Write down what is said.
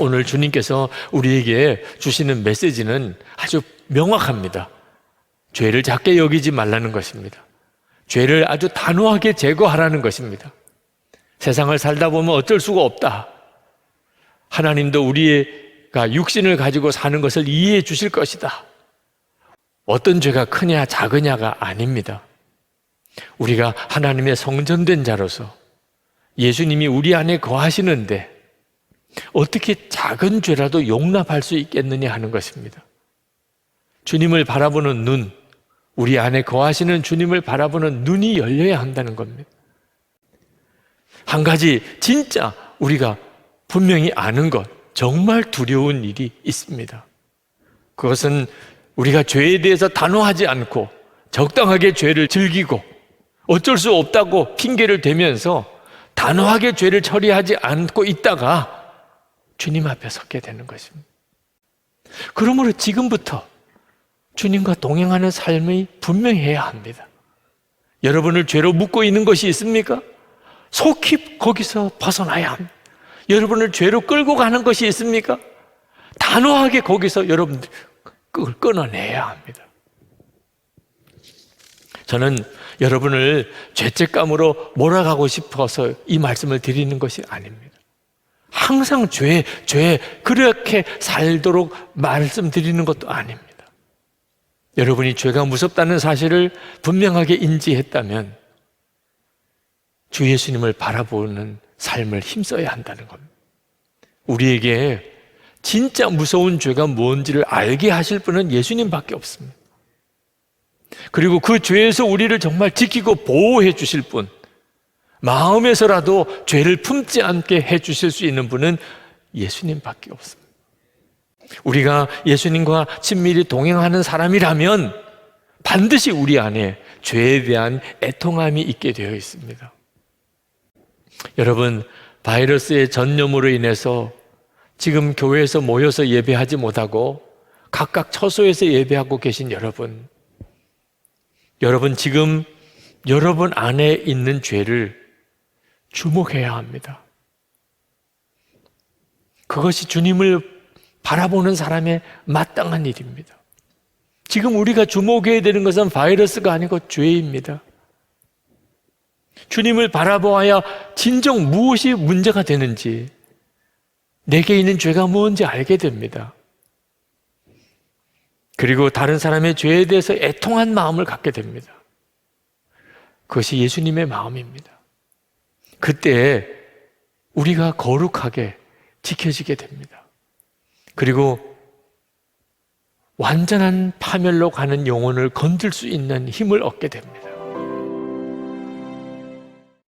오늘 주님께서 우리에게 주시는 메시지는 아주 명확합니다. 죄를 작게 여기지 말라는 것입니다. 죄를 아주 단호하게 제거하라는 것입니다. 세상을 살다 보면 어쩔 수가 없다. 하나님도 우리가 육신을 가지고 사는 것을 이해해 주실 것이다. 어떤 죄가 크냐 작으냐가 아닙니다. 우리가 하나님의 성전된 자로서 예수님이 우리 안에 거하시는데 어떻게 작은 죄라도 용납할 수 있겠느냐 하는 것입니다. 주님을 바라보는 눈, 우리 안에 거하시는 주님을 바라보는 눈이 열려야 한다는 겁니다. 한 가지 진짜 우리가 분명히 아는 것, 정말 두려운 일이 있습니다. 그것은 우리가 죄에 대해서 단호하지 않고 적당하게 죄를 즐기고 어쩔 수 없다고 핑계를 대면서 단호하게 죄를 처리하지 않고 있다가 주님 앞에 섰게 되는 것입니다. 그러므로 지금부터 주님과 동행하는 삶이 분명해야 합니다. 여러분을 죄로 묶고 있는 것이 있습니까? 속히 거기서 벗어나야 합니다. 여러분을 죄로 끌고 가는 것이 있습니까? 단호하게 거기서 여러분들 그걸 끊어내야 합니다. 저는 여러분을 죄책감으로 몰아가고 싶어서 이 말씀을 드리는 것이 아닙니다. 항상 죄, 죄, 그렇게 살도록 말씀드리는 것도 아닙니다. 여러분이 죄가 무섭다는 사실을 분명하게 인지했다면 주 예수님을 바라보는 삶을 힘써야 한다는 겁니다. 우리에게 진짜 무서운 죄가 뭔지를 알게 하실 분은 예수님밖에 없습니다. 그리고 그 죄에서 우리를 정말 지키고 보호해 주실 분, 마음에서라도 죄를 품지 않게 해 주실 수 있는 분은 예수님밖에 없습니다. 우리가 예수님과 친밀히 동행하는 사람이라면 반드시 우리 안에 죄에 대한 애통함이 있게 되어 있습니다. 여러분, 바이러스의 전염으로 인해서 지금 교회에서 모여서 예배하지 못하고 각각 처소에서 예배하고 계신 여러분, 여러분 지금 여러분 안에 있는 죄를 주목해야 합니다. 그것이 주님을 바라보는 사람의 마땅한 일입니다. 지금 우리가 주목해야 되는 것은 바이러스가 아니고 죄입니다. 주님을 바라보아야 진정 무엇이 문제가 되는지, 내게 있는 죄가 뭔지 알게 됩니다. 그리고 다른 사람의 죄에 대해서 애통한 마음을 갖게 됩니다. 그것이 예수님의 마음입니다. 그때 우리가 거룩하게 지켜지게 됩니다. 그리고 완전한 파멸로 가는 영혼을 건들 수 있는 힘을 얻게 됩니다.